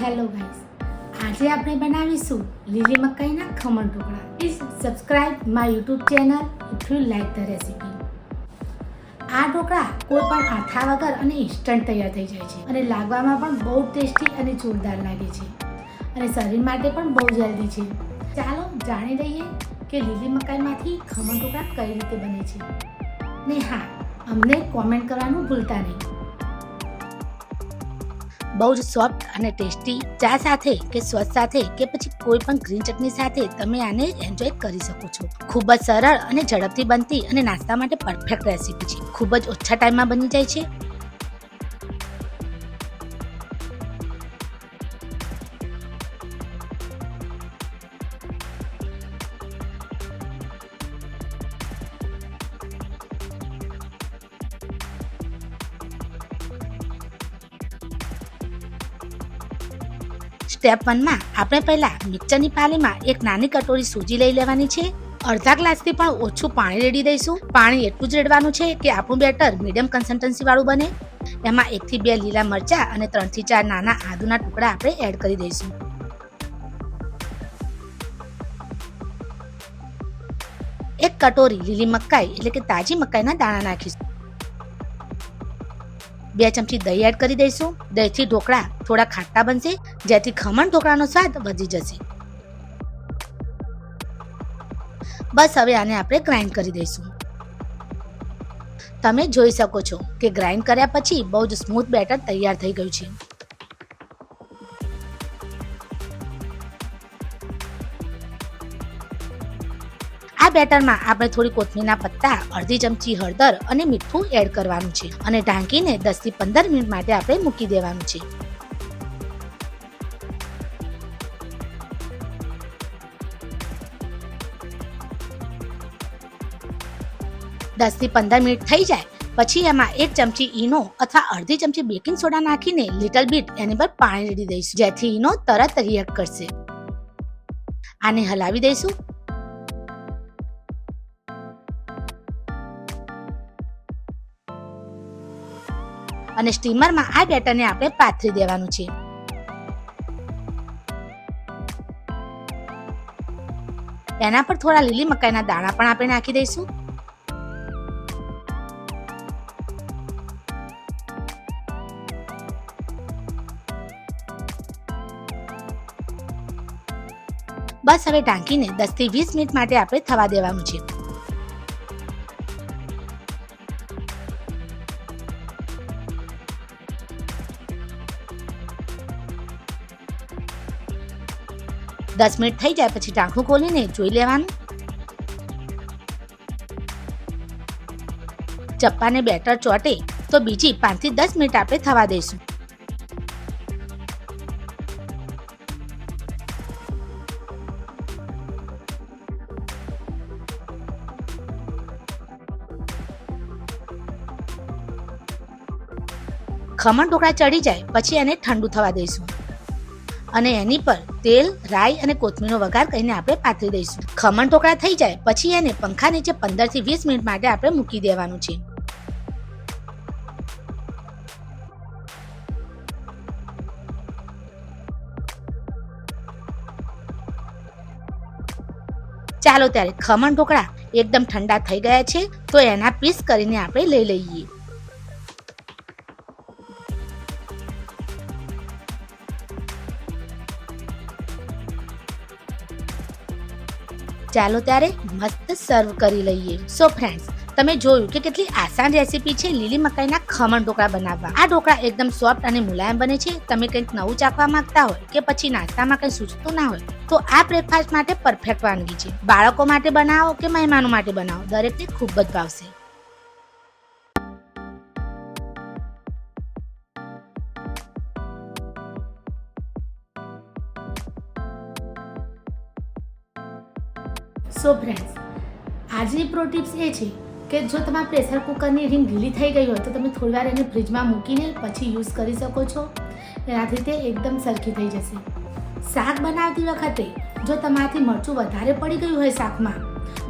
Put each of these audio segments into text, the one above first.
Hello guys આજે આપણે બનાવીશું લીલી મકાઈના khaman dhokla. Please subscribe my YouTube channel if you like the recipe આ ઢોકળા કોઈ પણ આથા વગર અને ઇન્સ્ટન્ટ તૈયાર થઈ જાય છે અને લાગવામાં પણ બહુ ટેસ્ટી અને જોરદાર લાગે છે અને શરીર માટે પણ બહુ જલ્દી છે. ચાલો જાણી લઈએ કે લીલી મકાઈમાંથી ખમણ ઢોકળા કઈ રીતે બને છે. ને હા, અમને કોમેન્ટ કરવાનું ભૂલતા નહીં. બહુ જ સોફ્ટ અને ટેસ્ટી. ચા સાથે કે સ્વસ્થ સાથે કે પછી કોઈ પણ ગ્રીન ચટણી સાથે તમે આને એન્જોય કરી શકો છો. ખૂબ જ સરળ અને ઝડપથી બનતી અને નાસ્તા માટે પરફેક્ટ રેસીપી છે. ખૂબ જ ઓછા ટાઈમમાં બની જાય છે. સ્ટેપ વનમાં આપણે પહેલા મિક્સરની પાલીમાં એક નાની કટોરી સૂજી લઈ લેવાની છે. અડધા ગ્લાસથી પણ ઓછું પાણી રેડી દઈશું. પાણી એટલું જ રેડવાનું છે કે આપણું બેટર મીડિયમ કન્સિસ્ટન્સી વાળું બને. એમાં એકથી બે લીલા મરચા અને ત્રણથી ચાર નાના આદુના ટુકડા આપણે એડ કરી દઈશું. એક કટોરી લીલી મકાઈ એટલે કે તાજી મકાઈના દાણા નાખીશું. બે ચમચી દહીં એડ કરી દઈશું. દહીંથી ઢોકળા થોડા ખાટા બનશે, જેથી ખમણ ઢોકળાનો સ્વાદ વધી જશે. બસ હવે આને આપણે ગ્રાઇન્ડ કરી દઈશું. તમે જોઈ શકો છો કે ગ્રાઇન્ડ કર્યા પછી બહુ જ સ્મૂથ બેટર તૈયાર થઈ ગયું છે. બેટરમાં આપણે થોડી કોથમીરના પત્તા, અડધી ચમચી હળદર અને મીઠું એડ કરવાનું છે અને ઢાંકીને 10 થી પંદર મિનિટ માટે આપણે મૂકી દેવાનું છે. દસથી પંદર મિનિટ થઈ જાય, પછી એમાં એક ચમચી ઈનો અથવા અડધી ચમચી બેકિંગ સોડા નાખીને લિટલ બીટ એની પર પાણી રેડી દઈશું, જેથી ઈનો તરત રિએક્ટ કરશે. આને હલાવી દઈશું. અને સ્ટીમરમાં આ બેટરને આપણે પાથરી દેવાનું છે. એના પર થોડા લીલી મકાઈના દાણા પણ આપણે નાખી દઈશું. બસ હવે ઢાંકીને 10 થી 20 મિનિટ માટે આપણે થવા દેવાનું છે. દસ મિનિટ થઈ જાય પછી ઢાંકણું ખોલીને જોઈ લેવાનું. ચપ્પાને બેટર ચોટે તો બીજી પાંચથી દસ મિનિટ આપણે થવા દઈશું. ખમણ ઢોકળા ચડી જાય, પછી એને ઠંડુ થવા દઈશું. અને એની પર તેલ, રાઈ અને કોથમીરનો વઘાર કરીને આપણે પાથરી દઈશું. ખમણ ઢોકળા થઈ જાય, પછી એને પંખા નીચે પંદરથી વીસ મિનિટ માટે આપણે મૂકી દેવાનું છે. ચાલો ત્યારે ખમણ ઢોકળા એકદમ ઠંડા થઈ ગયા છે, તો એના પીસ કરીને આપણે લઈ લઈએ. ચાલો ત્યારે મસ્ત સર્વ કરી લઈએ. સો ફ્રેન્ડ્સ તમે જોયું કે કેટલી આસાન રેસીપી છે લીલી મકાઈના ખમણ ઢોકળા બનાવવા. આ ઢોકળા એકદમ સોફ્ટ અને મુલાયમ બને છે. તમે કંઈક નવું ચાખવા માંગતા હોય કે પછી નાસ્તામાં કંઈ સૂચતું ના હોય, તો આ બ્રેકફાસ્ટ માટે પરફેક્ટ વાનગી છે. બાળકો માટે બનાવો કે મહેમાનો માટે બનાવો? દરેકને ખૂબ જ ભાવશે. સો ફ્રેન્ડ્સ આજની પ્રો ટિપ્સ એ છે કે જો તમારા પ્રેશર કુકરની રીંગ ઢીલી થઈ ગઈ હોય તો તમે થોડીવાર એને ફ્રીજમાં મૂકીને પછી યુઝ કરી શકો છો. એનાથી તે એકદમ સરખી થઈ જશે. શાક બનાવતી વખતે જો તમારાથી મરચું વધારે પડી ગયું હોય શાકમાં,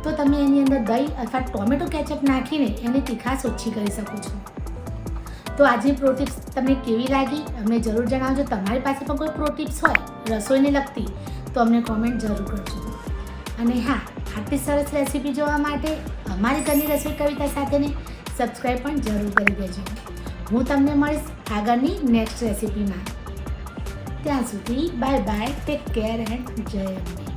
તો તમે એની અંદર દહીં અથવા ટોમેટો કેચઅપ નાખીને એની તીખાશ ઓછી કરી શકો છો. તો આજની પ્રો ટિપ્સ તમને કેવી લાગી? અમને જરૂર જણાવજો. તમારી પાસે પણ કોઈ પ્રો ટિપ્સ હોય, રસોઈને લગતી, તો અમને કોમેન્ટ જરૂર કરજો. અને હા આટલી સરસ રેસીપી જોવા માટે અમારી ઘરની રસોઈ કવિતા સાથેને સબસ્ક્રાઈબ પણ જરૂર કરી દેજો. હું તમને મળીશ આગળની નેક્સ્ટ રેસીપીમાં ત્યાં સુધી bye bye take care and જય અંબે